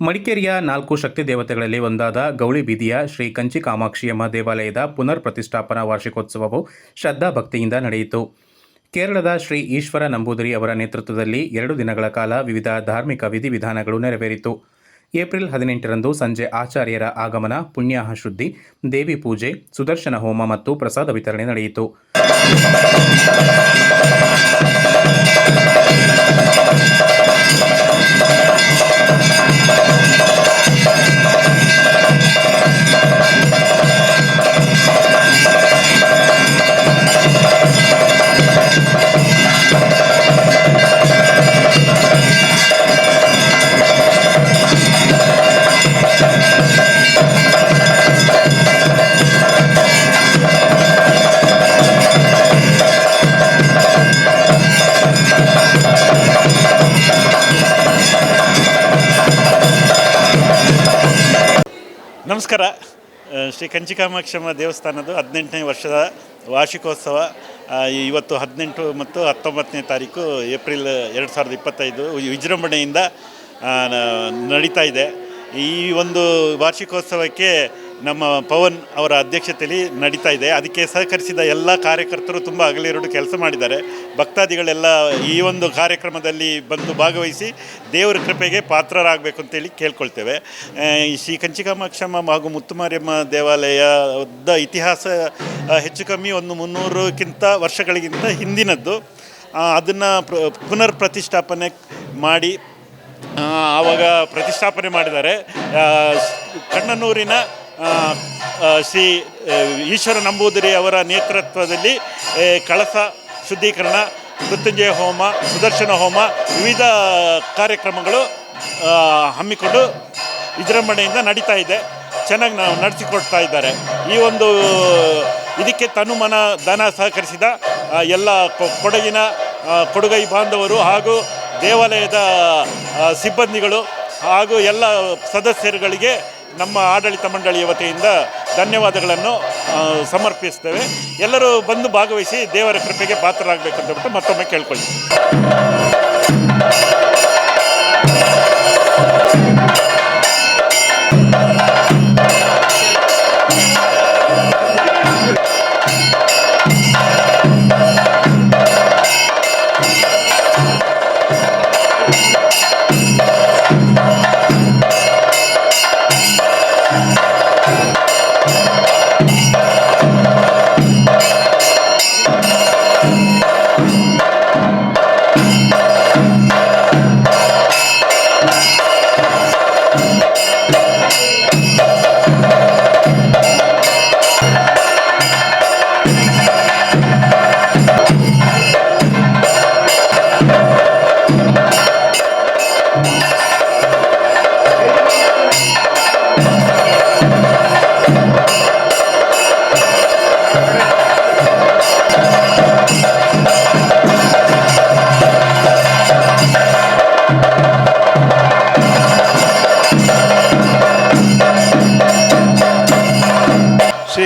ಮಡಿಕೇರಿಯ ನಾಲ್ಕು ಶಕ್ತಿ ದೇವತೆಗಳಲ್ಲಿ ಒಂದಾದ ಗೌಳಿ ಬೀದಿಯ ಶ್ರೀ ಕಂಚಿ ಕಾಮಾಕ್ಷಿಯಮ್ಮ ದೇವಾಲಯದ ಪುನರ್ ಪ್ರತಿಷ್ಠಾಪನಾ ವಾರ್ಷಿಕೋತ್ಸವವು ಶ್ರದ್ಧಾ ಭಕ್ತಿಯಿಂದ ನಡೆಯಿತು. ಕೇರಳದ ಶ್ರೀ ಈಶ್ವರ ನಂಬೂದಿರಿ ಅವರ ನೇತೃತ್ವದಲ್ಲಿ ಎರಡು ದಿನಗಳ ಕಾಲ ವಿವಿಧ ಧಾರ್ಮಿಕ ವಿಧಿವಿಧಾನಗಳು ನೆರವೇರಿತು. ಏಪ್ರಿಲ್ ಹದಿನೆಂಟರಂದು ಸಂಜೆ ಆಚಾರ್ಯರ ಆಗಮನ, ಪುಣ್ಯಾಹ ಶುದ್ಧಿ, ದೇವಿ ಪೂಜೆ, ಸುದರ್ಶನ ಹೋಮ ಮತ್ತು ಪ್ರಸಾದ ವಿತರಣೆ ನಡೆಯಿತು. ನಮಸ್ಕಾರ. ಶ್ರೀ ಕಂಚಿಕಾಮಾಕ್ಷಮ್ಮ ದೇವಸ್ಥಾನದ ಹದಿನೆಂಟನೇ ವರ್ಷದ ವಾರ್ಷಿಕೋತ್ಸವ. ಇವತ್ತು ಹದಿನೆಂಟು ಮತ್ತು ಹತ್ತೊಂಬತ್ತನೇ ತಾರೀಕು ಏಪ್ರಿಲ್ ಎರಡು ಸಾವಿರದ ಇಪ್ಪತ್ತೈದು ವಿಜೃಂಭಣೆಯಿಂದ ನಡೀತಾ ಇದೆ. ಈ ಒಂದು ವಾರ್ಷಿಕೋತ್ಸವಕ್ಕೆ ನಮ್ಮ ಪವನ್ ಅವರ ಅಧ್ಯಕ್ಷತೆಯಲ್ಲಿ ನಡೀತಾ ಇದೆ. ಅದಕ್ಕೆ ಸಹಕರಿಸಿದ ಎಲ್ಲ ಕಾರ್ಯಕರ್ತರು ತುಂಬ ಹಗಲಿರುಳು ಕೆಲಸ ಮಾಡಿದ್ದಾರೆ. ಭಕ್ತಾದಿಗಳೆಲ್ಲ ಈ ಒಂದು ಕಾರ್ಯಕ್ರಮದಲ್ಲಿ ಬಂದು ಭಾಗವಹಿಸಿ ದೇವರ ಕೃಪೆಗೆ ಪಾತ್ರರಾಗಬೇಕು ಅಂತೇಳಿ ಕೇಳ್ಕೊಳ್ತೇವೆ. ಶ್ರೀ ಕಂಚಿಕಾಮಾಕ್ಷಮ್ಮ ಹಾಗೂ ಮುತ್ತುಮಾರಿಯಮ್ಮ ದೇವಾಲಯದ ಇತಿಹಾಸ ಹೆಚ್ಚು ಕಮ್ಮಿ ಒಂದು ಮುನ್ನೂರಕ್ಕಿಂತ ವರ್ಷಗಳಿಗಿಂತ ಹಿಂದಿನದ್ದು. ಅದನ್ನು ಪುನರ್ ಪ್ರತಿಷ್ಠಾಪನೆ ಮಾಡಿ ಆವಾಗ ಪ್ರತಿಷ್ಠಾಪನೆ ಮಾಡಿದ್ದಾರೆ. ಕಣ್ಣನೂರಿನ ಶ್ರೀ ಈಶ್ವರ ನಂಬೂದಿರಿ ಅವರ ನೇತೃತ್ವದಲ್ಲಿ ಕಳಸ ಶುದ್ಧೀಕರಣ, ಮೃತ್ಯುಂಜಯ ಹೋಮ, ಸುದರ್ಶನ ಹೋಮ, ವಿವಿಧ ಕಾರ್ಯಕ್ರಮಗಳು ಹಮ್ಮಿಕೊಂಡು ವಿಜೃಂಭಣೆಯಿಂದ ನಡೀತಾ ಇದೆ. ಚೆನ್ನಾಗಿ ನಾವು ನಡೆಸಿಕೊಡ್ತಾ ಇದ್ದಾರೆ. ಈ ಒಂದು ಇದಕ್ಕೆ ತನುಮನ ಧನ ಸಹಕರಿಸಿದ ಎಲ್ಲ ಕೊಡಗಿನ ಕೊಡುಗೈ ಬಾಂಧವರು ಹಾಗೂ ದೇವಾಲಯದ ಸಿಬ್ಬಂದಿಗಳು ಹಾಗೂ ಎಲ್ಲ ಸದಸ್ಯರುಗಳಿಗೆ ನಮ್ಮ ಆಡಳಿತ ಮಂಡಳಿಯ ವತಿಯಿಂದ ಧನ್ಯವಾದಗಳನ್ನು ಸಮರ್ಪಿಸ್ತೇವೆ. ಎಲ್ಲರೂ ಬಂದು ಭಾಗವಹಿಸಿ ದೇವರ ಕೃಪೆಗೆ ಪಾತ್ರರಾಗಬೇಕು ಅಂತ ಬಿಟ್ಟು ಮತ್ತೊಮ್ಮೆ ಕೇಳ್ಕೊಳ್ತೀವಿ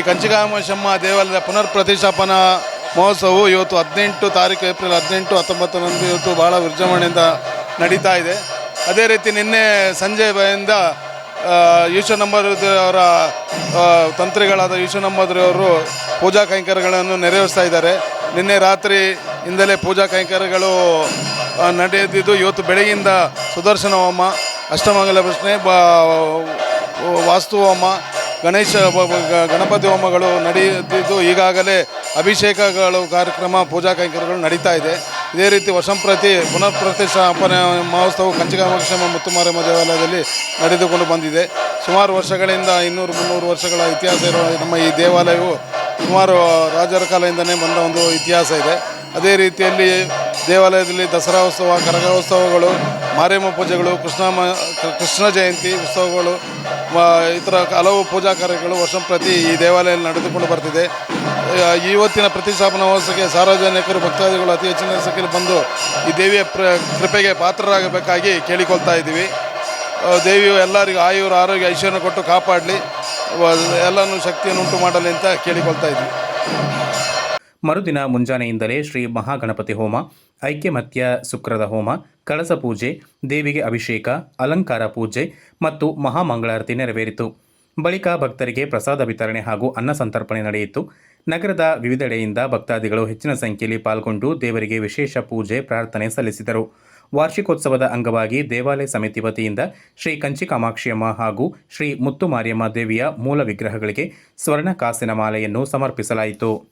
ಕಂಚಿಕಾಮಶಮ್ಮ ದೇವಾಲಯದ ಪುನರ್ ಪ್ರತಿಷ್ಠಾಪನಾ ಮಹೋತ್ಸವವು ಇವತ್ತು ಹದಿನೆಂಟು ತಾರೀಕು ಏಪ್ರಿಲ್ ಹದಿನೆಂಟು ಹತ್ತೊಂಬತ್ತರಂದು ಇವತ್ತು ಭಾಳ ವಿಜೃಂಭಣೆಯಿಂದ ನಡೀತಾ ಇದೆ. ಅದೇ ರೀತಿ ನಿನ್ನೆ ಸಂಜೆ ಬಯಿಂದ ಈಶ್ವರ ನಂಬರ್ ಅವರ ತಂತ್ರಿಗಳಾದ ಈಶ್ವರ ಪೂಜಾ ಕೈಂಕರ್ಯಗಳನ್ನು ನೆರವೇರಿಸ್ತಾ ಇದ್ದಾರೆ. ನಿನ್ನೆ ರಾತ್ರಿ ಇಂದಲೇ ಪೂಜಾ ಕೈಂಕರ್ಯಗಳು ನಡೆದಿದ್ದು ಇವತ್ತು ಬೆಳಗಿಂದ ಸುದರ್ಶನ ಹೋಮ ಅಷ್ಟಮಂಗಲ ಪ್ರಶ್ನೆ, ಬ ವಾಸ್ತು ಹೋಮ ಗಣೇಶ ಗಣಪತಿ ಹೋಮಗಳು ನಡೆಯುತ್ತಿದ್ದು ಈಗಾಗಲೇ ಅಭಿಷೇಕಗಳು ಕಾರ್ಯಕ್ರಮ, ಪೂಜಾ ಕೈಂಕರ್ಯಗಳು ನಡೀತಾ ಇದೆ. ಇದೇ ರೀತಿ ವಸಂಪ್ರತಿ ಪುನರ್ ಪ್ರತಿಷ್ಠಾಪನೆ ಮಹೋತ್ಸವ ಕಂಚಿಕಾಮಾಕ್ಷಮ್ಮ ಮುತ್ತುಮಾರಮ್ಮ ದೇವಾಲಯದಲ್ಲಿ ನಡೆದುಕೊಂಡು ಬಂದಿದೆ. ಸುಮಾರು ವರ್ಷಗಳಿಂದ ಇನ್ನೂರು ಮುನ್ನೂರು ವರ್ಷಗಳ ಇತಿಹಾಸ ಇರುವ ನಮ್ಮ ಈ ದೇವಾಲಯವು ಸುಮಾರು ರಾಜರ ಕಾಲದಿಂದನೇ ಬಂದ ಒಂದು ಇತಿಹಾಸ ಇದೆ. ಅದೇ ರೀತಿಯಲ್ಲಿ ದೇವಾಲಯದಲ್ಲಿ ದಸರಾ ಉತ್ಸವ, ಕರಗ ಉತ್ಸವಗಳು, ಮಾರಿಯಮ್ಮ ಪೂಜೆಗಳು ಕೃಷ್ಣ ಕೃಷ್ಣ ಜಯಂತಿ ಉತ್ಸವಗಳು ಇತರ ಹಲವು ಪೂಜಾ ಕಾರ್ಯಗಳು ವರ್ಷಂಪ್ರತಿ ಈ ದೇವಾಲಯದಲ್ಲಿ ನಡೆದುಕೊಂಡು ಬರ್ತಿದೆ. ಇವತ್ತಿನ ಪ್ರತಿಷ್ಠಾಪನಾ ಮಹೋತ್ಸವಕ್ಕೆ ಸಾರ್ವಜನಿಕರು, ಭಕ್ತಾದಿಗಳು ಅತಿ ಹೆಚ್ಚಿನ ಸಂಖ್ಯೆಯಲ್ಲಿ ಬಂದು ಈ ದೇವಿಯ ಕೃಪೆಗೆ ಪಾತ್ರರಾಗಬೇಕಾಗಿ ಕೇಳಿಕೊಳ್ತಾ ಇದ್ದೀವಿ. ದೇವಿಯು ಎಲ್ಲರಿಗೂ ಆಯುರ ಆರೋಗ್ಯ ಐಶ್ವರ್ಯ ಕೊಟ್ಟು ಕಾಪಾಡಲಿ. ಎಲ್ಲನೂ ಶಕ್ತಿಯನ್ನು ಉಂಟು ಮಾಡಲಿ ಅಂತ ಕೇಳಿಕೊಳ್ತಾ ಇದ್ವಿ ಮರುದಿನ ಮುಂಜಾನೆಯಿಂದಲೇ ಶ್ರೀ ಮಹಾಗಣಪತಿ ಹೋಮ, ಐಕ್ಯಮತ್ಯ ಶುಕ್ರದ ಹೋಮ, ಕಳಸ ಪೂಜೆ, ದೇವಿಗೆ ಅಭಿಷೇಕ, ಅಲಂಕಾರ ಪೂಜೆ ಮತ್ತು ಮಹಾಮಂಗಳಾರತಿ ನೆರವೇರಿತು. ಬಳಿಕ ಭಕ್ತರಿಗೆ ಪ್ರಸಾದ ವಿತರಣೆ ಹಾಗೂ ಅನ್ನ ಸಂತರ್ಪಣೆ ನಡೆಯಿತು. ನಗರದ ವಿವಿಧೆಡೆಯಿಂದ ಭಕ್ತಾದಿಗಳು ಹೆಚ್ಚಿನ ಸಂಖ್ಯೆಯಲ್ಲಿ ಪಾಲ್ಗೊಂಡು ದೇವರಿಗೆ ವಿಶೇಷ ಪೂಜೆ, ಪ್ರಾರ್ಥನೆ ಸಲ್ಲಿಸಿದರು. ವಾರ್ಷಿಕೋತ್ಸವದ ಅಂಗವಾಗಿ ದೇವಾಲಯ ಸಮಿತಿ ವತಿಯಿಂದ ಶ್ರೀ ಕಂಚಿ ಕಾಮಾಕ್ಷಿಯಮ್ಮ ಹಾಗೂ ಶ್ರೀ ಮುತ್ತು ಮಾರಿಯಮ್ಮ ದೇವಿಯ ಮೂಲ ವಿಗ್ರಹಗಳಿಗೆ ಸ್ವರ್ಣ ಕಾಸಿನ ಮಾಲೆಯನ್ನು ಸಮರ್ಪಿಸಲಾಯಿತು.